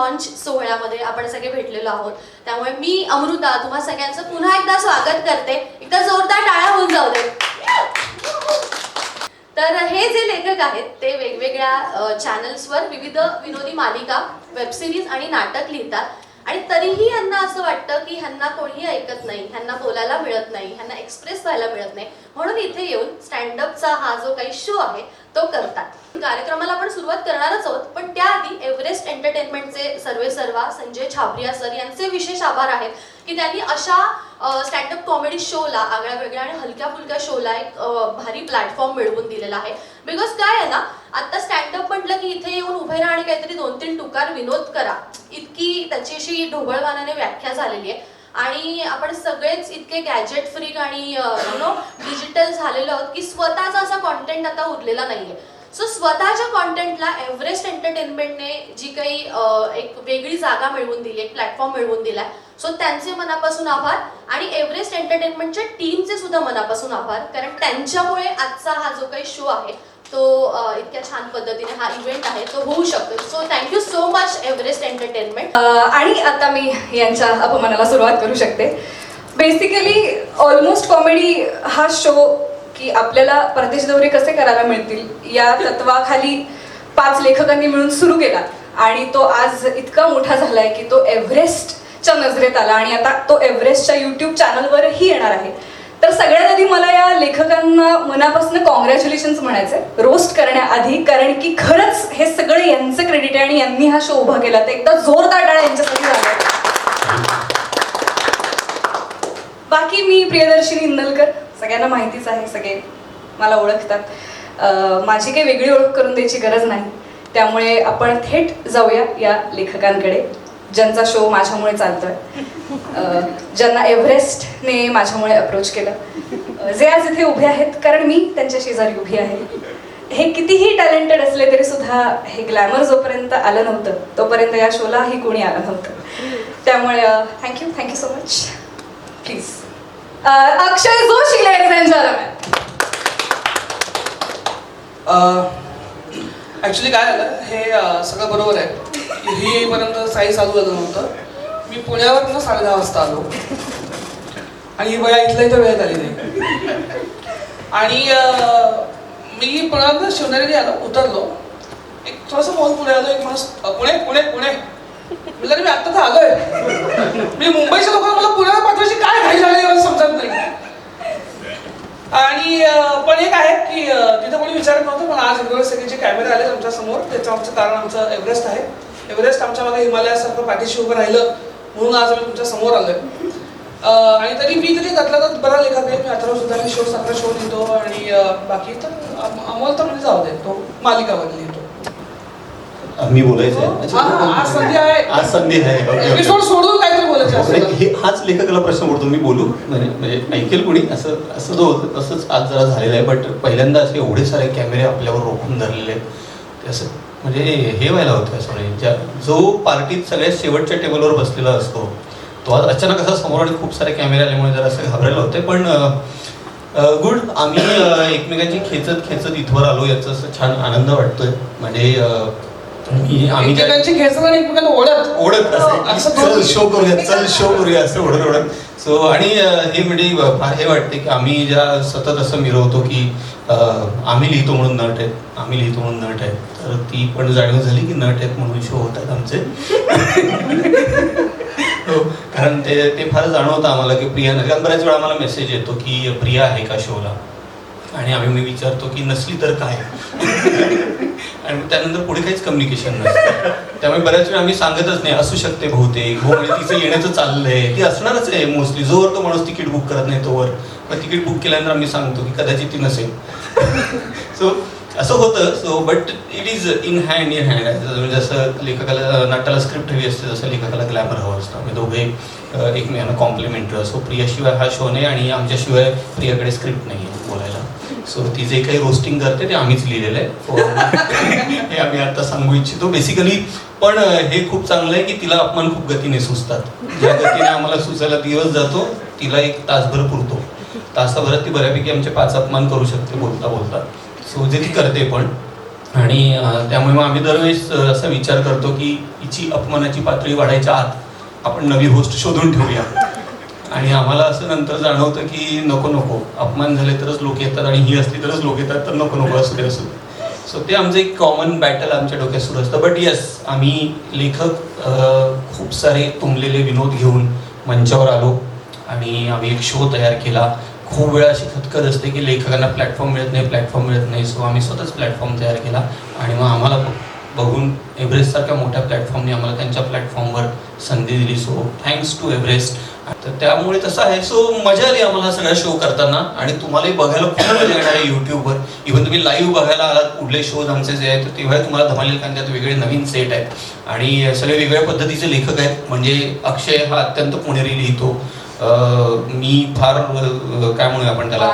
Launch सोहळ्यामध्ये आपण सगळे भेटलेलो आहोत. त्यामुळे मी अमृता तुम्हा सगळ्यांचं पुन्हा एकदा स्वागत करते. एकदा जोरदार टाळ्या होऊन जाऊ दे. तर हे जे लेखक आहेत ते वेगवेगळ्या चॅनल्सवर विविध विनोदी मालिका वेबसिरीज आणि नाटक लिहितात. आणि तरीही ह्यांना असं वाटतं की ह्यांना कोणीही ऐकत नाही ह्यांना बोलायला मिळत नाही ह्यांना एक्सप्रेस व्हायला मिळत नाही. म्हणून इथे येऊन स्टँडअपचा हा जो काही शो आहे तो करतात. कार्यक्रमाला आपण सुरुवात करणारच आहोत पण त्याआधी एव्हरेस्ट एंटरटेनमेंटचे सर्वे सर्वा संजय छाबरिया सर यांचे विशेष आभार आहेत की त्यांनी अशा स्टँडअप कॉमेडी शोला आगळ्या वेगळ्या आणि हलक्या फुलक्या शोला एक भारी प्लॅटफॉर्म मिळवून दिलेला आहे. बिकॉज काय आहे ना आता स्टँडअप म्हटलं की इथे येऊन उभे राहा आणि काहीतरी दोन तीन टुकार विनोद करा. इतकी त्याची अशी ढोबळवानाने व्याख्या झालेली आहे. आणि आपण सगळेच इतके गॅजेट फ्री आणि यु नो डिजिटल झालेलो आहोत की स्वतःचा असा कॉन्टेंट आता उरलेला नाहीये. सो स्वतःच्या कॉन्टेंटला एव्हरेस्ट एंटरटेनमेंटने जी काही एक वेगळी जागा मिळवून दिली एक प्लॅटफॉर्म मिळवून दिलाय सो त्यांचे मनापासून आभार. आणि एव्हरेस्ट एंटरटेनमेंटच्या टीमचे सुद्धा मनापासून आभार कारण त्यांच्यामुळे आजचा हा जो काही शो आहे तो इतक्या छान पद्धतीने हा इव्हेंट आहे तो होऊ शकतो. So thank you so much Everest entertainment आणि आता मी यांच्या अपमानाला सुरुवात करू शकते. बेसिकली ऑलमोस्ट कॉमेडी हा शो की आपल्याला परदेश दौरे कसे करायला मिळतील या तत्वाखाली पाच लेखकांनी मिळून सुरू केला. आणि तो आज इतका मोठा झालाय की तो एव्हरेस्टच्या नजरेत आला. आणि आता तो एव्हरेस्टच्या युट्यूब चॅनलवरही येणार आहे. सगळ्यात आधी मला या लेखकांना मनापासून कॉंग्रॅच्युलेशन म्हणायचंय. रोस्ट करण्याआधी कारण की खरंच हे सगळं यांचं क्रेडिट आहे आणि यांनी हा शो उभा केला. तर एकदा जोरदार टाळा यांच्यासाठी झाला. बाकी मी प्रियदर्शिनी इंदलकर सगळ्यांना माहितीच आहे सगळे मला ओळखतात. माझी काही वेगळी ओळख करून द्यायची गरज नाही. त्यामुळे आपण थेट जाऊया या लेखकांकडे. ज्यांचा शो माझ्यामुळे चालतोय. ज्यांना एव्हरेस्टने माझ्यामुळे अप्रोच केलं. जे आज इथे उभे आहेत कारण मी त्यांच्या शेजारी उभी आहे हे कितीही टॅलेंटेड असले तरी सुद्धा हे ग्लॅमर जोपर्यंत आलं नव्हतं तोपर्यंत या शोलाही कोणी आलं नव्हतं. त्यामुळे thank you thank you so much please Akshay Joshi ladies actually काय झालं हे सगळं बरोबर आहे. ही येईपर्यंत साई चालू झालं नव्हतं. मी पुण्यावर ना साडे दहा वाजता आलो. आणि ही बया इथल्या इथं वेळेत आली नाही. आणि मी पुण्यात शिवनेरी आलो उतरलो. एक थोडंसं मॉल पुणे आलो एक माणूस पुणे पुणे पुणे. म्हणजे मी आत्ता तर आलोय. मी मुंबईच्या लोकांना मला पुण्याला पाठवायची काय घाई झाली मला समजत नाही. आणि पण एक आहे की तिथं कोणी विचारत नव्हतं पण आज एवढे सगळे जे कॅमेरे आले आमच्यासमोर त्याचं आमचं कारण आमचं एव्हरेस्ट आहे. एव्हरेस्ट आमच्या मागे हिमालयासारखं पाठीशी उभं राहिलं म्हणून आज आम्ही तुमच्यासमोर आलोय. आणि तरी मी तरी त्यातला तर बरा लेखक आहे. मी अठरा सुद्धा मी शो सतरा शो लिहितो आणि बाकी तर अम- अमोल तर म्हणजे जाऊ दे. तो मालिकावर लिहितो. मी बोलायचंय? हा, आज संधी आहे. आज संधी आहे. एपिसोड सोडून काहीतरी बोलायचं. हे- हाच लेखकाला प्रश्न पडतो. मी बोलू? म्हणजे म्हणजे ऐकेल कोणी? असं असं जो होतं तसंच आज जरा झालेलं आहे. बट पहिल्यांदा असे एवढे सारे कॅमेरे आपल्यावर रोखून धरलेले आहेत. ते असं म्हणजे हे व्हायला होतं म्हणजे ज्या जो पार्टीत सगळ्यात शेवटच्या टेबलवर बसलेला असतो तो आज अचानक असा समोर आणि खूप सारे कॅमेरे आल्यामुळे जरा असं घाबरायला होते पण गुड आम्ही एकमेकांची खेचत खेचत इथवर आलो. याचा असं छान आनंद वाटतोय. म्हणजे आम्ही खेचणं आणि एकमेकांना ओढत. ओढत असं चल शो करूया चल शो करूया असं ओढत ओढत. सो आणि हे म्हणजे फार हे वाटते की आम्ही ज्या सतत असं मिरवतो की आम्ही लिहितो म्हणून नट आहेत आम्ही लिहितो म्हणून नट आहेत. तर ती पण जाणीव झाली की नट आहेत म्हणून शो होतात आमचे. हो कारण ते ते फार जाणवतं आम्हाला की प्रिया नाही कारण बऱ्याच वेळा आम्हाला मेसेज येतो की प्रिया आहे का शोला आणि आम्ही मी विचारतो की नसली तर काय? आणि त्यानंतर पुढे काहीच कम्युनिकेशन नसतं. त्यामुळे बऱ्याच वेळा आम्ही सांगतच नाही. असू शकते बहुतेक. हो म्हणजे तिचं येण्याचं चाललंय. ती असणारच आहे मोस्टली जोवर तो माणूस तिकीट बुक करत नाही तोवर. मग तिकीट बुक केल्यानंतर आम्ही सांगतो की कदाचित ती नसेल. सो असं होतं. So but it is in hand in hand जसं लेखकाला नाट्याला स्क्रिप्ट हवी असते जसं लेखकाला ग्लॅमर हवं असतं. आम्ही दोघे एकमेकांना कॉम्प्लिमेंटरी असो प्रियाशिवाय हा शो नाही आणि आमच्याशिवाय प्रियाकडे स्क्रिप्ट नाही आहे बोलायला. सो ती जे काही रोस्टिंग करते ते आम्हीच लिहिलेलं आहे. हे आम्ही आता सांगू इच्छितो. बेसिकली पण हे खूप चांगलं आहे की तिला अपमान खूप गतीने सुचतात. ज्या गतीने आम्हाला सुचायला दिवस जातो तिला एक तासभर पुरतो. तासाभरात ती बऱ्यापैकी आमचे पाच अपमान करू शकते बोलता बोलता सो जे करते पण. आणि त्यामुळे मग आम्ही दरवेळेस असा विचार करतो की हिची अपमानाची पातळी वाढायच्या आत आपण नवी होस्ट शोधून ठेवूया. आणि आम्हाला असं नंतर जाणवतं की नको नको. अपमान झाले तरच लोक येतात आणि ही असली तरच लोक येतात तर नको नको असू दे असू सो ते आमचं एक कॉमन बॅटल आमच्या डोक्यात सुरू असतं. बट येस आम्ही लेखक खूप सारे तुंबलेले विनोद घेऊन मंचावर आलो. आणि आम्ही एक शो तयार केला. खूप वेळा अशी खतखत असते की लेखकांना प्लॅटफॉर्म मिळत नाही प्लॅटफॉर्म मिळत नाही. सो आम्ही स्वतःच प्लॅटफॉर्म तयार केला आणि मग आम्हाला बघून एव्हरेस्टसारख्या मोठ्या प्लॅटफॉर्मने आम्हाला त्यांच्या प्लॅटफॉर्मवर संधी दिली. सो थँक्स टू एव्हरेस्ट तर त्यामुळे तसं आहे. सो मजा आली आम्हाला सगळा शो करताना आणि तुम्हालाही बघायला खूप मजा येणार आहे यूट्यूबवर इव्हन तुम्ही लाईव्ह बघायला आलात कुठले शोज आमचे जे आहेत तेव्हा तुम्हाला धमालेल कारण त्यात वेगळे नवीन सेट आहेत. आणि सगळे वेगळ्या पद्धतीचे लेखक आहेत. म्हणजे अक्षय हा अत्यंत पुणेरी लिहितो. मी फार काय म्हणूया आपण त्याला?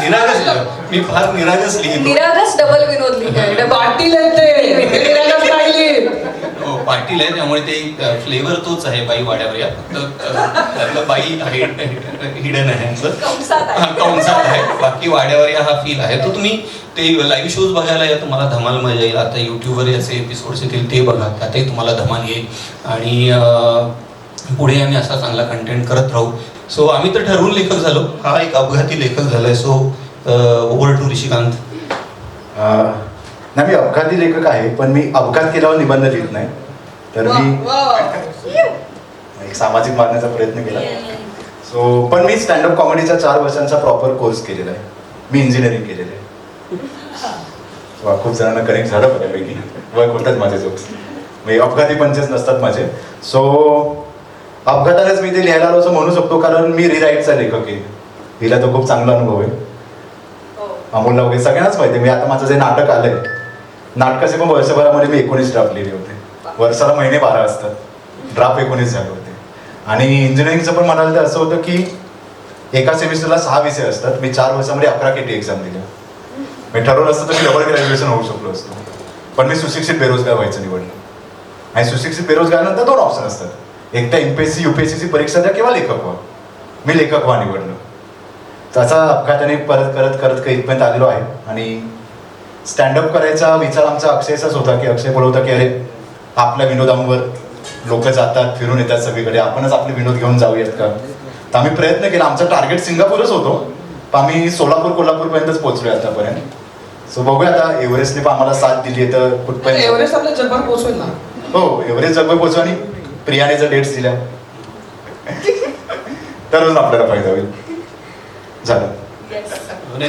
निरागस. मी फार निरागस लिहितो निरागस डबल विनोद पाटील आहेत ते. निरागस पाटील आहे त्यामुळे ते फ्लेवर तोच आहे बाई वाड्यावर. या फक्त त्यातलं बाई हिडन आहे. कंसात आहे. हा, बाकी वाड्यावर या हा फील आहे. तो तुम्ही ते लाईव्ह शोज बघायला या तुम्हाला धमाल मजा येईल. आता युट्यूबवर याचे एपिसोड्स येतील ते बघा. त्यातही तुम्हाला धमाल येईल. आणि पुढे आम्ही असा चांगला कंटेंट करत राहू. सो आम्ही तर ठरवून लेखक झालो. हा एक अपघाती लेखक झालाय. So over to Rishikant. नाही मी अपघाती लेखक आहे पण मी अपघात केल्यावर निबंध लिहित नाही. तर मी. एक सामाजिक मागण्याचा प्रयत्न केला. सो पण मी स्टँडअप कॉमेडीचा चार वर्षांचा प्रॉपर कोर्स केलेला आहे. मी इंजिनिअरिंग केलेलं आहे. खूप जणांना कनेक्ट झालं बऱ्यापैकी. वर्क होतात माझे जोक्स म्हणजे अपघाती पंचेस नसतात माझे. सो अपघातानेच मी ते लिहायला आलो असं म्हणू शकतो कारण मी रिराईटचा लेखक आहे. हिला तो खूप चांगला अनुभव आहे. अमोलला वगैरे सगळ्यांनाच माहिती आहे. मी आता माझं जे नाटक आलंय नाटकाचे पण वर्षभरामध्ये मी एकोणीस ड्राफ्ट लिहिले होते. वर्षाला महिने बारा असतात. ड्राफ्ट एकोणीस झाले होते. आणि इंजिनिअरिंगचं पण म्हणाल तर असं होतं की एका सेमिस्टरला सहा विषय असतात. मी चार वर्षामध्ये अकरा केटी एक्झाम दिल्या. मी ठरवलं असतं तर मी डबल ग्रॅज्युएशन होऊ शकलो असतो. पण मी सुशिक्षित बेरोजगार व्हायचं निवडलं. आणि सुशिक्षित बेरोजगारानंतर दोन ऑप्शन असतात. एक तर सी युपीएससीची परीक्षा द्या किंवा लेखक व्हा. मी लेखक व्हा निवडलो. त्याचा अपघाताने परत करत करत काही इथपर्यंत आलेलो आहे. आणि स्टँडअप करायचा विचार आमचा अक्षयचाच होता की अक्षय बोलवता की अरे आपल्या विनोदांवर लोक जातात फिरून येतात सगळीकडे. आपणच आपले विनोद घेऊन जाऊयात का? तर आम्ही प्रयत्न केला. आमचा टार्गेट सिंगापूरच होतो. पण आम्ही सोलापूर कोल्हापूरपर्यंतच पोहोचलोय आतापर्यंत. सो बघूया आता एव्हरेस्टने पण आम्हाला साथ दिली आहे तर कुठपर्यंत? एव्हरेस्ट आपल्या जगभर पोहोचवेल ना. हो एव्हरेस्ट जगभर पोहोचू आणि प्रियाने जर डेट्स दिल्या. तरच आपल्याला फायदा होईल. झालं.